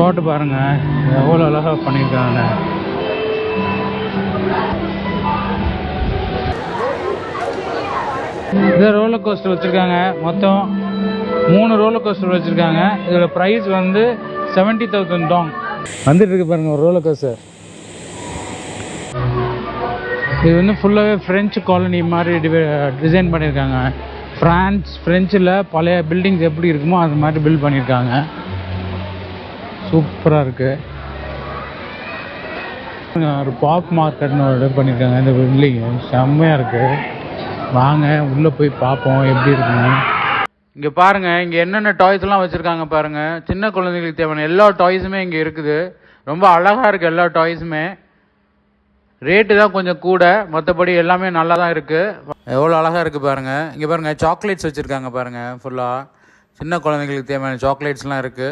Spot பாருங்கள் எவ்வளோ அழகாக பண்ணியிருக்காங்க இந்த ரோலர் கோஸ்டர் வச்சுருக்காங்க. மொத்தம் மூணு ரோலர் கோஸ்டர் வச்சுருக்காங்க. இதோட ப்ரைஸ் வந்து செவன்ட்டி தௌசண்ட் டாங் வந்துட்டு இருக்கு பாருங்கள் ஒரு ரோலர் கோஸ்டர் இது வந்து ஃபுல்லாகவே ஃப்ரெஞ்சு காலனி மாதிரி டிசைன் பண்ணியிருக்காங்க ஃப்ரான்ஸ் ஃப்ரெஞ்சில் பழைய பில்டிங்ஸ் எப்படி இருக்குமோ அது மாதிரி பில்ட் பண்ணியிருக்காங்க சூப்பராக இருக்குது ஒரு பாப் மார்க்கெட்னு ஒரு பண்ணியிருக்காங்க இந்த பில்டிங்கு செம்மையாக இருக்குது வாங்க உள்ளே போய் பார்ப்போம் எப்படி இருக்குன்னு. இங்கே பாருங்கள் இங்கே என்னென்ன டாய்ஸ்லாம் வச்சுருக்காங்க பாருங்கள் சின்ன குழந்தைங்களுக்கு தேவையான எல்லா டாய்ஸுமே இங்கே இருக்குது. ரொம்ப அழகாக இருக்குது எல்லா டாய்ஸுமே ரேட்டு தான் கொஞ்சம் கூட. மற்றபடி எல்லாமே நல்லா தான் இருக்குது எவ்வளோ அழகாக இருக்குது பாருங்கள் இங்கே பாருங்கள் சாக்லேட்ஸ் வச்சுருக்காங்க பாருங்கள் ஃபுல்லாக சின்ன குழந்தைங்களுக்கு தேவையான சாக்லேட்ஸ்லாம் இருக்குது